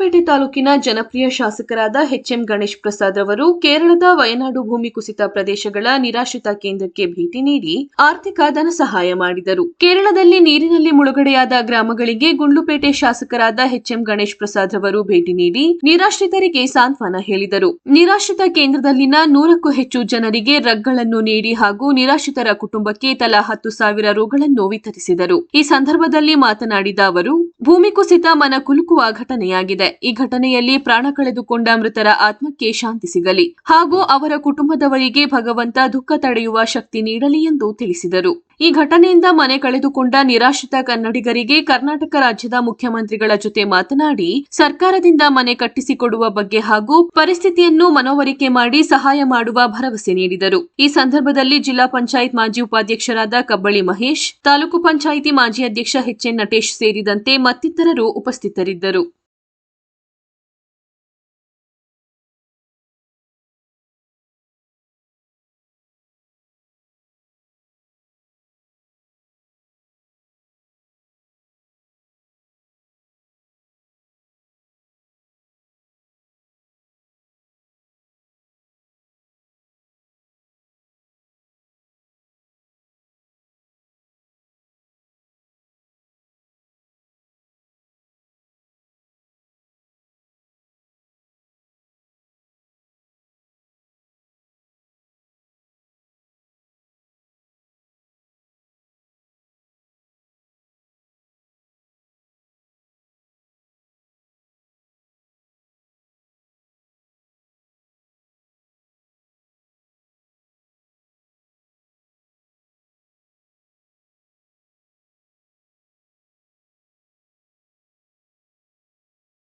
ಗುಂಡ್ಲುಪೇಟೆ ತಾಲೂಕಿನ ಜನಪ್ರಿಯ ಶಾಸಕರಾದ ಎಚ್ಎಂ ಗಣೇಶ್ ಪ್ರಸಾದ್ ಅವರು ಕೇರಳದ ವಯನಾಡು ಭೂಮಿ ಕುಸಿತ ಪ್ರದೇಶಗಳ ನಿರಾಶ್ರಿತ ಕೇಂದ್ರಕ್ಕೆ ಭೇಟಿ ನೀಡಿ ಆರ್ಥಿಕ ಧನ ಸಹಾಯ ಮಾಡಿದರು. ಕೇರಳದಲ್ಲಿ ನೀರಿನಲ್ಲಿ ಮುಳುಗಡೆಯಾದ ಗ್ರಾಮಗಳಿಗೆ ಗುಂಡ್ಲುಪೇಟೆ ಶಾಸಕರಾದ ಎಚ್ಎಂ ಗಣೇಶ್ ಪ್ರಸಾದ್ ಅವರು ಭೇಟಿ ನೀಡಿ ನಿರಾಶ್ರಿತರಿಗೆ ಸಾಂತ್ವನ ಹೇಳಿದರು. ನಿರಾಶ್ರಿತ ಕೇಂದ್ರದಲ್ಲಿನ ನೂರಕ್ಕೂ ಹೆಚ್ಚು ಜನರಿಗೆ ರಗ್ಗಳನ್ನು ನೀಡಿ ಹಾಗೂ ನಿರಾಶ್ರಿತರ ಕುಟುಂಬಕ್ಕೆ ತಲಾ ಹತ್ತು ಸಾವಿರ ರುಗಳನ್ನು ವಿತರಿಸಿದರು. ಈ ಸಂದರ್ಭದಲ್ಲಿ ಮಾತನಾಡಿದ ಅವರು ಭೂಮಿ ಕುಸಿತ ಮನ ಕುಲುಕುವ ಘಟನೆಯಾಗಿದೆ. ಈ ಘಟನೆಯಲ್ಲಿ ಪ್ರಾಣ ಕಳೆದುಕೊಂಡ ಮೃತರ ಆತ್ಮಕ್ಕೆ ಶಾಂತಿ ಸಿಗಲಿ ಹಾಗೂ ಅವರ ಕುಟುಂಬದವರಿಗೆ ಭಗವಂತ ದುಃಖ ತಡೆಯುವ ಶಕ್ತಿ ನೀಡಲಿ ಎಂದು ತಿಳಿಸಿದರು. ಈ ಘಟನೆಯಿಂದ ಮನೆ ಕಳೆದುಕೊಂಡ ನಿರಾಶ್ರಿತ ಕನ್ನಡಿಗರಿಗೆ ಕರ್ನಾಟಕ ರಾಜ್ಯದ ಮುಖ್ಯಮಂತ್ರಿಗಳ ಜೊತೆ ಮಾತನಾಡಿ, ಸರ್ಕಾರದಿಂದ ಮನೆ ಕಟ್ಟಿಸಿಕೊಡುವ ಬಗ್ಗೆ ಹಾಗೂ ಪರಿಸ್ಥಿತಿಯನ್ನು ಮನವರಿಕೆ ಮಾಡಿ ಸಹಾಯ ಮಾಡುವ ಭರವಸೆ ನೀಡಿದರು. ಈ ಸಂದರ್ಭದಲ್ಲಿ ಜಿಲ್ಲಾ ಪಂಚಾಯತ್ ಮಾಜಿ ಉಪಾಧ್ಯಕ್ಷರಾದ ಕಬ್ಬಳಿ ಮಹೇಶ್, ತಾಲೂಕು ಪಂಚಾಯಿತಿ ಮಾಜಿ ಅಧ್ಯಕ್ಷ ಎಚ್ಎನ್ ನಟೇಶ್ ಸೇರಿದಂತೆ ಮತ್ತಿತರರು ಉಪಸ್ಥಿತರಿದ್ದರು.